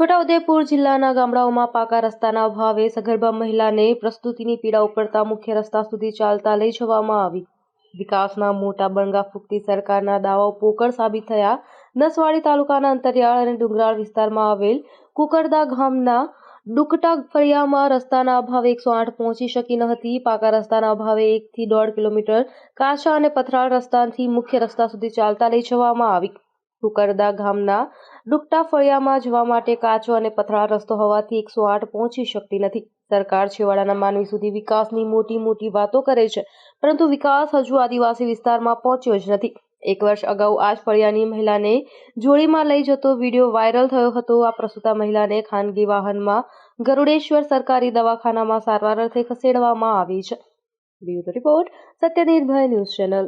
છોટાઉદેપુર જિલ્લાના ગામડાઓમાં પાકા રસ્તાના અભાવે સગર્ભા મહિલાને પ્રસ્તુતિની પીડા ઉપડતા મુખ્ય રસ્તા સુધી ચાલતા લઈ જવામાં આવી. વિકાસના મોટા બણગા ફૂંકતી સરકારના દાવાઓ પોકળ સાબિત થયા. નસવાડી તાલુકાના અંતરિયાળ અને ડુંગરાળ વિસ્તારમાં આવેલ કુકરદા ગામના ડુકટા ફળિયામાં રસ્તાના અભાવે એકસો આઠ પહોંચી શકી ન હતી. પાકા રસ્તાના અભાવે એકથી દોઢ કિલોમીટર કાચા અને પથરાળ રસ્તાથી મુખ્ય રસ્તા સુધી ચાલતા લઈ જવામાં આવી. કુકરદા ગામના ડુકટા ફળિયામાં જવા માટે કાચો અને પથરા રસ્તો હોવાથી એકસો આઠ પહોંચી શકતી નથી. સરકાર છેવાડાના માનવી સુધી વિકાસની મોટી મોટી વાતો કરે છે, પરંતુ વિકાસ હજુ આદિવાસી વિસ્તારમાં પહોંચ્યો જ નથી. એક વર્ષ અગાઉ આ જ ફળિયાની મહિલાને જોડીમાં લઈ જતો વીડિયો વાયરલ થયો હતો. આ પ્રસૂતા મહિલાને ખાનગી વાહનમાં ગરુડેશ્વર સરકારી દવાખાનામાં સારવાર અર્થે ખસેડવામાં આવી છે. Bureau report, Satyanirbhay news channel.